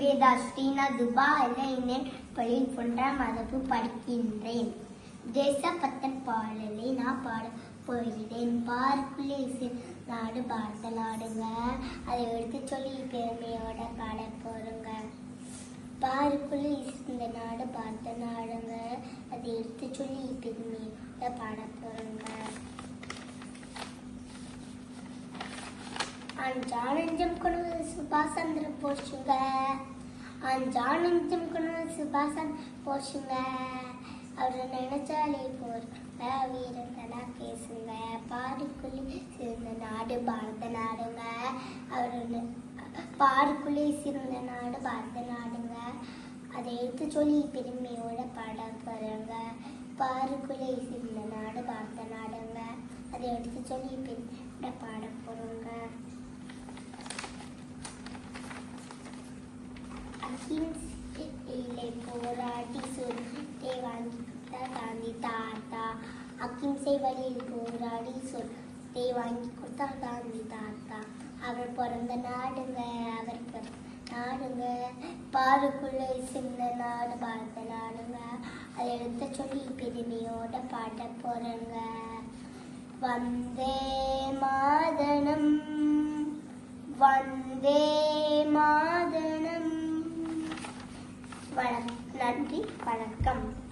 வேதா ஸ்ரீனா துபாயில் இணையன் பள்ளியில் ஒன்றாம் மதப்பு படிக்கின்றேன். தேசப்பட்ட பாடலை நான் பாட போகிறேன். பார்க்குள்ளே இசை நாடு பாரத நாடுங்க அதை எடுத்து சொல்லி பெருமையோட பாட போறோங்க பாருக்குள்ளே இந்த நாடு பார்த்த நாடுங்க அதை எடுத்து சொல்லி பெருமையோட பாட போறோங்க அஞ்சானஞ்சம் கொண்டு சுபாஷ் சந்திர போஷுங்க. அஞ்சானஞ்சம் கொண்டு சுபாஷ் சந்திர போஷுங்க. அவர் நினைச்சாலே போருங்க வீரங்களா பேசுங்க பாருக்குள்ளே சிறந்த நாடு பாரத நாடுங்க. அவர் பாருக்குள்ளே சிறந்த நாடு பாரத நாடுங்க. அதை எடுத்து சொல்லி பெருமையோட பாட போறாங்க பாருக்குள்ளே சிறந்த நாடு பாரத நாடுங்க. அதை எடுத்து சொல்லி பெருமையோட பாட போகிறோங்க அகிம்சையிலே போராடி சொத்தை வாங்கி காந்தி தாத்தா அகிம்சை வழியில் போராடி சொத்தை வாங்கி கொடுத்தா காந்தி தாத்தா அவர் பிறந்த நாடுங்க அவர் பிறந்த நாடுங்க பாருக்குள்ளே சின்ன நாடு பார்த்த நாடுங்க அதை எடுத்து சொல்லி பெருமையோட பாட போறேங்க வந்தே மாதனம் வந்தே நன்றி வணக்கம்.